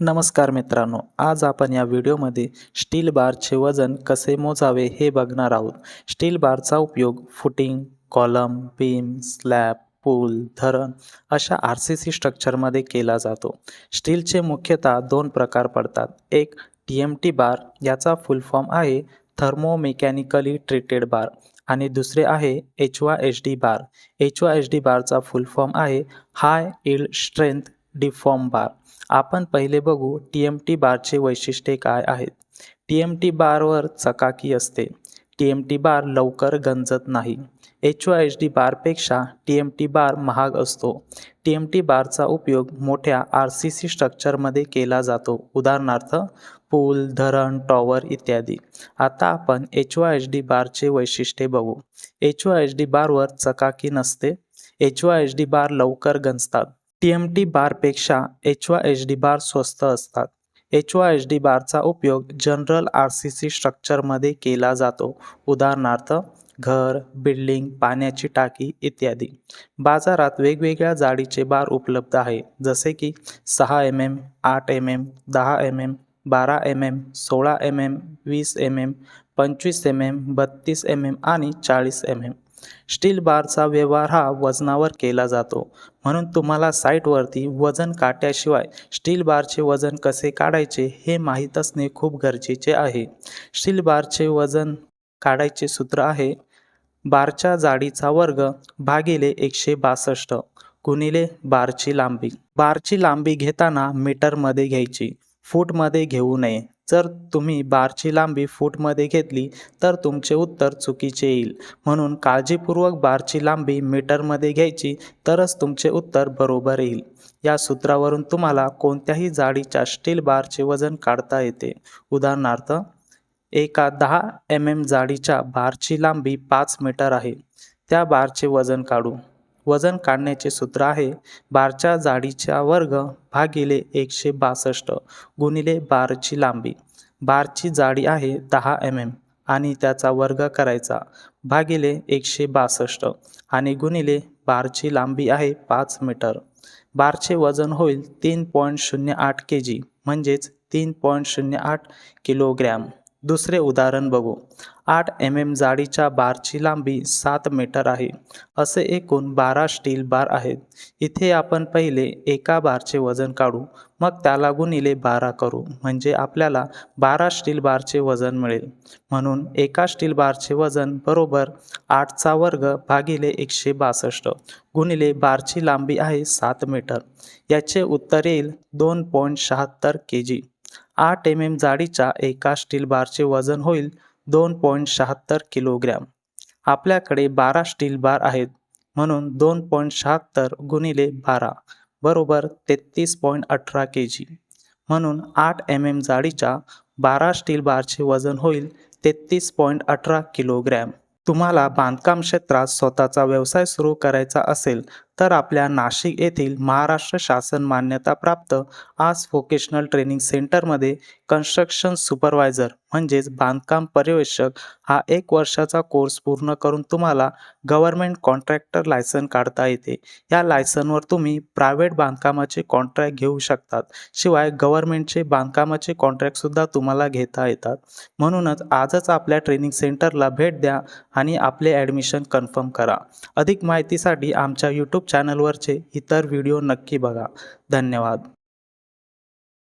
नमस्कार मित्रांनो आज आपण या व्हिडिओमध्ये स्टील बारचे वजन कसे मोजावे हे बघणार आहोत. स्टील बारचा उपयोग फुटिंग कॉलम बीम स्लॅब पूल धरण अशा आर सी सी स्ट्रक्चरमध्ये केला जातो. स्टीलचे मुख्यतः दोन प्रकार पडतात. एक टी एम टी बार याचा फुल फॉर्म आहे थर्मोमेकॅनिकली ट्रीटेड बार आणि दुसरे आहे H Y H D bar. H Y H D बारचा फुल फॉर्म आहे high yield strength deform bar. आपण पहिले बघू टी एम टी बारचे वैशिष्ट्ये काय आहेत. टी एम टी बारवर चकाकी असते. टी एम टी बार लवकर गंजत नाही. एच ओ एच डी बारपेक्षा टी एम टी बार महाग असतो. टी एम टी बारचा उपयोग मोठ्या आर सी सी स्ट्रक्चरमध्ये केला जातो. उदाहरणार्थ पूल धरण टॉवर इत्यादी. आता आपण एच ओ एच डी बारचे वैशिष्ट्ये बघू. एच ओ एच डी बारवर चकाकी नसते. H O H D bar लवकर गंजतात. टी एम टी बारपेक्षा एच वा एच डी बार स्वस्त असतात. एच वा एच डी बारचा उपयोग जनरल आर सी सी स्ट्रक्चरमध्ये केला जातो. उदाहरणार्थ घर बिल्डिंग पाण्याची टाकी इत्यादी. बाजारात वेगवेगळ्या जाडीचे बार उपलब्ध आहे. जसे की सहा एम एम आठ एम एम दहा एम एम बारा एम एम सोळा एम एम वीस एम एम पंचवीस एम एम बत्तीस एम एम आणि चाळीस एम एम स्टील बारचा व्यवहार हा वजनावर केला जातो. म्हणून तुम्हाला साईटवरती वजन काट्याशिवाय स्टील बारचे वजन कसे काढायचे हे माहीत असणे खूप गरजेचे आहे. स्टील बारचे वजन काढायचे सूत्र आहे बारच्या जाडीचा वर्ग भागिले एकशे बासष्ट गुणिले बारची लांबी. बारची लांबी घेताना मीटरमध्ये घ्यायची. फूटमध्ये घेऊ नये. जर तुम्ही बारची लांबी फूटमध्ये घेतली तर तुमचे उत्तर चुकीचे येईल. म्हणून काळजीपूर्वक बारची लांबी मीटरमध्ये घ्यायची तरच तुमचे उत्तर बरोबर येईल. या सूत्रावरून तुम्हाला कोणत्याही जाडीच्या स्टील बारचे वजन काढता येते. उदाहरणार्थ एका दहा एम एम जाडीच्या बारची लांबी पाच मीटर आहे. त्या बारचे वजन काढू. वजन काढण्याचे सूत्र आहे. बारच्या जाडीच्या वर्ग भागिले एकशे बासष्ट गुणिले बारची लांबी. बारची जाडी आहे दहा एम एम आणि त्याचा वर्ग करायचा भागिले एकशे बासष्ट आणि गुणिले बारची लांबी आहे पाच मीटर. बारचे वजन होईल तीन पॉईंट शून्य आठ के जी म्हणजेच तीन पॉईंट शून्य आठ किलोग्रॅम. दुसरे उदाहरण बघू. आठ एम एम जाडीच्या बारची लांबी सात मीटर आहे. असे एकूण बारा स्टील बार आहेत. इथे आपण पहिले एका बारचे वजन काढू. मग त्याला गुणिले बारा करू. म्हणजे आपल्याला बारा स्टील बारचे वजन मिळेल. म्हणून एका स्टील बारचे वजन बरोबर आठचा वर्ग भागिले एकशे बासष्ट गुणिले बारची लांबी आहे सात मीटर. याचे उत्तर येईल दोन पॉईंट शहात्तर के जी. आठ एम एम जाडीच्या एका स्टील बारचे वजन होईल दोन पॉईंट शहात्तर किलोग्रॅम. आपल्याकडे बारा स्टील बार आहेत म्हणून दोन पॉईंट शहात्तर गुणिले बारा बरोबर तेहतीस पॉईंट अठरा के जी म्हणून आठ एम एम जाडीच्या बारा स्टील बारचे वजन होईल तेहतीस पॉईंट अठरा किलोग्रॅम. तुम्हाला बांधकाम क्षेत्रात स्वतःचा व्यवसाय सुरू करायचा असेल तर आपल्या नाशिक येथील महाराष्ट्र शासन मान्यताप्राप्त आज व्होकेशनल ट्रेनिंग सेंटरमध्ये कन्स्ट्रक्शन सुपरवायझर म्हणजेच बांधकाम पर्यवेक्षक हा एक वर्षाचा कोर्स पूर्ण करून तुम्हाला गव्हर्मेंट कॉन्ट्रॅक्टर लायसन काढता येते. या लायसनवर तुम्ही प्रायव्हेट बांधकामाचे कॉन्ट्रॅक्ट घेऊ शकतात. शिवाय गव्हर्मेंटचे बांधकामाचे कॉन्ट्रॅक्टसुद्धा तुम्हाला घेता येतात. म्हणूनच आजच आपल्या ट्रेनिंग सेंटरला भेट द्या आणि आपले ॲडमिशन कन्फर्म करा. अधिक माहितीसाठी आमच्या यूट्यूब चॅनलवरचे इतर व्हिडिओ नक्की बघा. धन्यवाद.